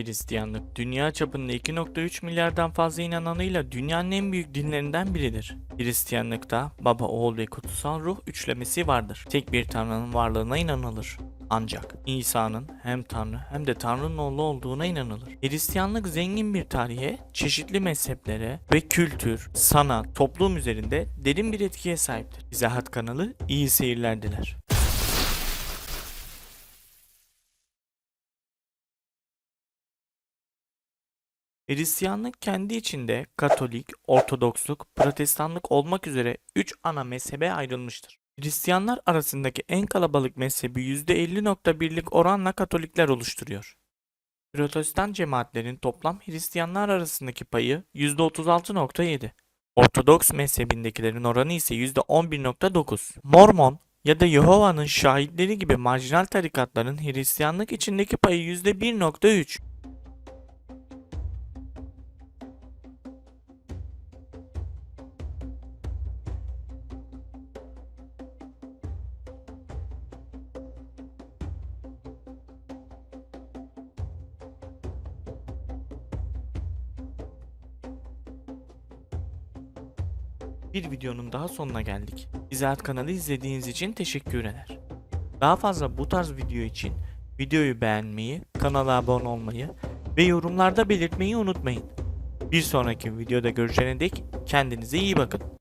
Hristiyanlık, dünya çapında 2.3 milyardan fazla inananıyla dünyanın en büyük dinlerinden biridir. Hristiyanlıkta baba, oğul ve kutsal ruh üçlemesi vardır. Tek bir tanrının varlığına inanılır. Ancak İsa'nın hem Tanrı hem de Tanrı'nın oğlu olduğuna inanılır. Hristiyanlık zengin bir tarihe, çeşitli mezheplere ve kültür, sanat, toplum üzerinde derin bir etkiye sahiptir. İzahat kanalı iyi seyirler diler. Hristiyanlık kendi içinde Katolik, Ortodoksluk, Protestanlık olmak üzere 3 ana mezhebe ayrılmıştır. Hristiyanlar arasındaki en kalabalık mezhebi %50.1'lik oranla Katolikler oluşturuyor. Protestan cemaatlerin toplam Hristiyanlar arasındaki payı %36.7. Ortodoks mezhebindekilerin oranı ise %11.9. Mormon ya da Yehova'nın şahitleri gibi marjinal tarikatların Hristiyanlık içindeki payı %1.3. Bir videonun daha sonuna geldik. İzahat kanalı izlediğiniz için teşekkür eder. Daha fazla bu tarz video için videoyu beğenmeyi, kanala abone olmayı ve yorumlarda belirtmeyi unutmayın. Bir sonraki videoda görüşene dek kendinize iyi bakın.